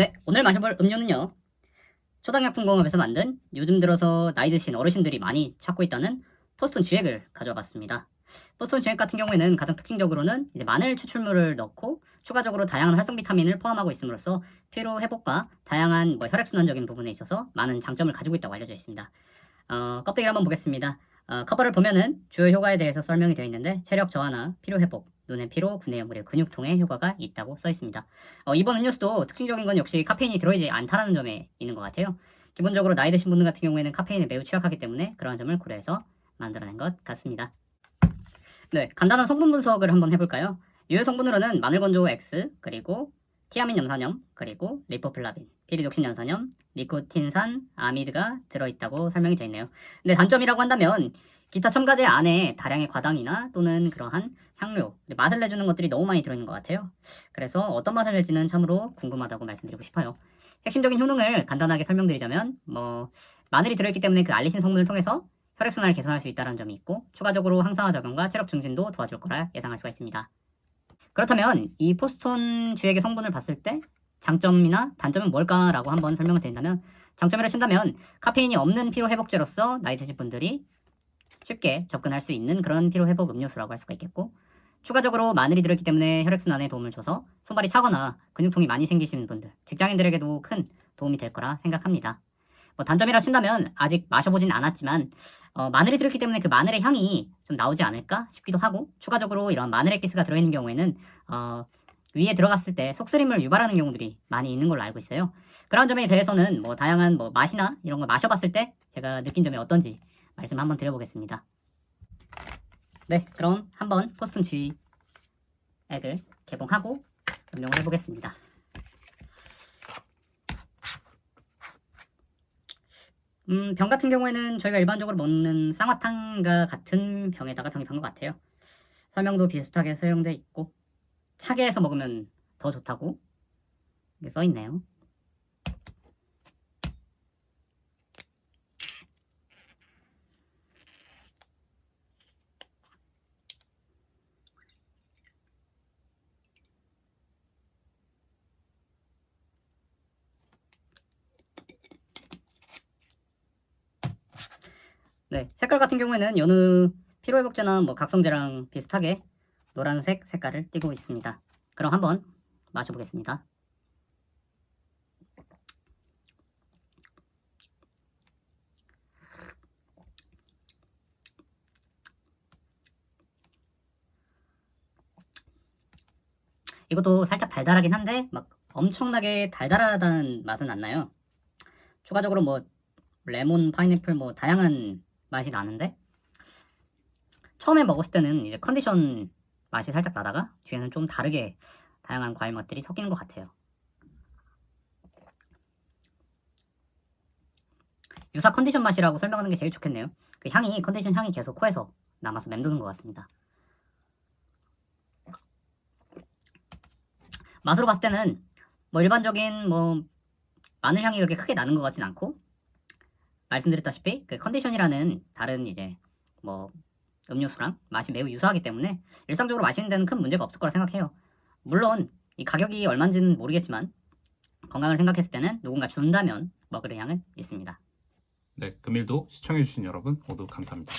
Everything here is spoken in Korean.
네, 오늘 마셔볼 음료는요. 초당약품공업에서 만든 요즘 들어서 나이 드신 어르신들이 많이 찾고 있다는 포스톤 쥐액을 가져와 봤습니다. 포스톤 쥐액 같은 경우에는 가장 특징적으로는 이제 마늘 추출물을 넣고 추가적으로 다양한 활성 비타민을 포함하고 있음으로써 피로 회복과 다양한 뭐 혈액순환적인 부분에 있어서 많은 장점을 가지고 있다고 알려져 있습니다. 어, 껍데기를 한번 보겠습니다. 어, 커버를 보면은 주요 효과에 대해서 설명이 되어 있는데 체력 저하나 피로 회복, 눈의 피로, 구내염, 그리고 근육통에 효과가 있다고 써 있습니다. 어, 이번 음료수도 특징적인 건 역시 카페인이 들어있지 않다는 점에 있는 것 같아요. 기본적으로 나이 드신 분들 같은 경우에는 카페인에 매우 취약하기 때문에 그러한 점을 고려해서 만들어낸 것 같습니다. 네, 간단한 성분 분석을 한번 해볼까요? 유효 성분으로는 마늘건조 X, 그리고 티아민 염산염, 그리고 리포플라빈, 피리독신 염산염, 니코틴산, 아미드가 들어있다고 설명이 되어 있네요. 근데 단점이라고 한다면 기타 첨가제 안에 다량의 과당이나 또는 그러한 향료, 맛을 내주는 것들이 너무 많이 들어있는 것 같아요. 그래서 어떤 맛을 낼지는 참으로 궁금하다고 말씀드리고 싶어요. 핵심적인 효능을 간단하게 설명드리자면 뭐 마늘이 들어있기 때문에 그 알리신 성분을 통해서 혈액순환을 개선할 수 있다는 점이 있고 추가적으로 항산화 작용과 체력 증진도 도와줄 거라 예상할 수가 있습니다. 그렇다면 이 포스톤 주액의 성분을 봤을 때 장점이나 단점은 뭘까라고 한번 설명을 드린다면 장점이라 친다면 카페인이 없는 피로 회복제로서 나이 드신 분들이 쉽게 접근할 수 있는 그런 피로 회복 음료수라고 할 수가 있겠고 추가적으로 마늘이 들어있기 때문에 혈액순환에 도움을 줘서 손발이 차거나 근육통이 많이 생기시는 분들 직장인들에게도 큰 도움이 될 거라 생각합니다. 뭐 단점이라 친다면 아직 마셔보진 않았지만 어, 마늘이 들어있기 때문에 그 마늘의 향이 좀 나오지 않을까 싶기도 하고 추가적으로 이런 마늘 액기스가 들어있는 경우에는 어, 위에 들어갔을 때 속쓰림을 유발하는 경우들이 많이 있는 걸로 알고 있어요. 그런 점에 대해서는 뭐 다양한 뭐 맛이나 이런 걸 마셔봤을 때 제가 느낀 점이 어떤지 말씀 한번 드려보겠습니다. 네, 그럼 한번 포스톤 G 액을 개봉하고 변명을 해보겠습니다. 음, 병 같은 경우에는 저희가 일반적으로 먹는 쌍화탕과 같은 병에다가 판것 같아요. 설명도 비슷하게 사용돼 있고 차게 해서 먹으면 더 좋다고 이게 써 있네요. 네, 색깔 같은 경우에는 여느 피로회복제나 뭐 각성제랑 비슷하게 노란색 색깔을 띠고 있습니다. 그럼 한번 마셔보겠습니다. 이것도 살짝 달달하긴 한데 막 엄청나게 달달하다는 맛은 안 나요. 추가적으로 뭐 레몬, 파인애플 뭐 다양한 맛이 나는데 처음에 먹었을 때는 이제 컨디션 맛이 살짝 나다가 뒤에는 좀 다르게 다양한 과일 맛들이 섞이는 것 같아요. 유사 컨디션 맛이라고 설명하는 게 제일 좋겠네요. 그 향이 컨디션 향이 계속 코에서 남아서 맴도는 것 같습니다. 맛으로 봤을 때는 뭐 일반적인 뭐 마늘 향이 그렇게 크게 나는 것 같진 않고 말씀드렸다시피 그 컨디션이라는 다른 이제 뭐 음료수랑 맛이 매우 유사하기 때문에 일상적으로 마시는 데는 큰 문제가 없을 거라 생각해요. 물론 이 가격이 얼마인지는 모르겠지만 건강을 생각했을 때는 누군가 준다면 먹을 의향은 있습니다. 네, 금일도 시청해주신 여러분 모두 감사합니다.